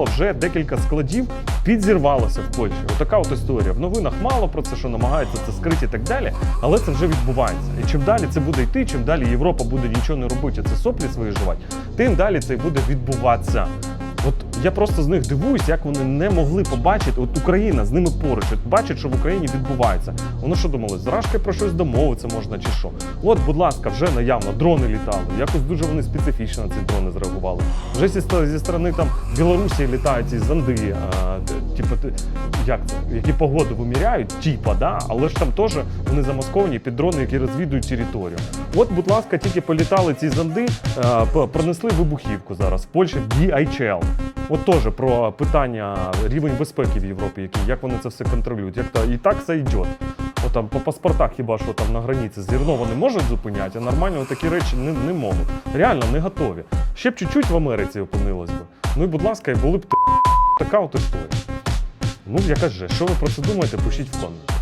шукало, вже декілька складів підзірвалося в Польщі. Отака от історія. В новинах мало про це, що намагаються це скрити і так далі, але це вже відбувається. І чим далі це буде йти, чим далі Європа буде нічого не робити, а це соплі свої жувати, тим далі це буде відбуватися. От я просто з них дивуюсь, як вони не могли побачити. От Україна з ними поруч, от бачить, що в Україні відбувається. Вони що думали, з про щось домовитися можна чи що? От, будь ласка, вже наявно дрони літали. Якось дуже вони специфічно на ці дрони зреагували. Вже зі, зі сторони там Білорусі літають ці зонди, а, т- типу, як це, які погоду виміряють, типа, да, але ж там теж вони замасковані під дрони, які розвідують територію. От, будь ласка, тільки політали ці зонди, е, пронесли вибухівку зараз в Польщі в DHL. От теж про питання рівень безпеки в Європі, який, як вони це все контролюють. Як то і так все йде. От там по паспортах хіба що там на границі зерно вони можуть зупиняти, а нормально такі речі не, не можуть. Реально не готові. Ще б чуть-чуть в Америці опинилось би. Ну і будь ласка, і були б т- така от історія. Ну, я кажу, що ви про це думаєте, пишіть в коменти.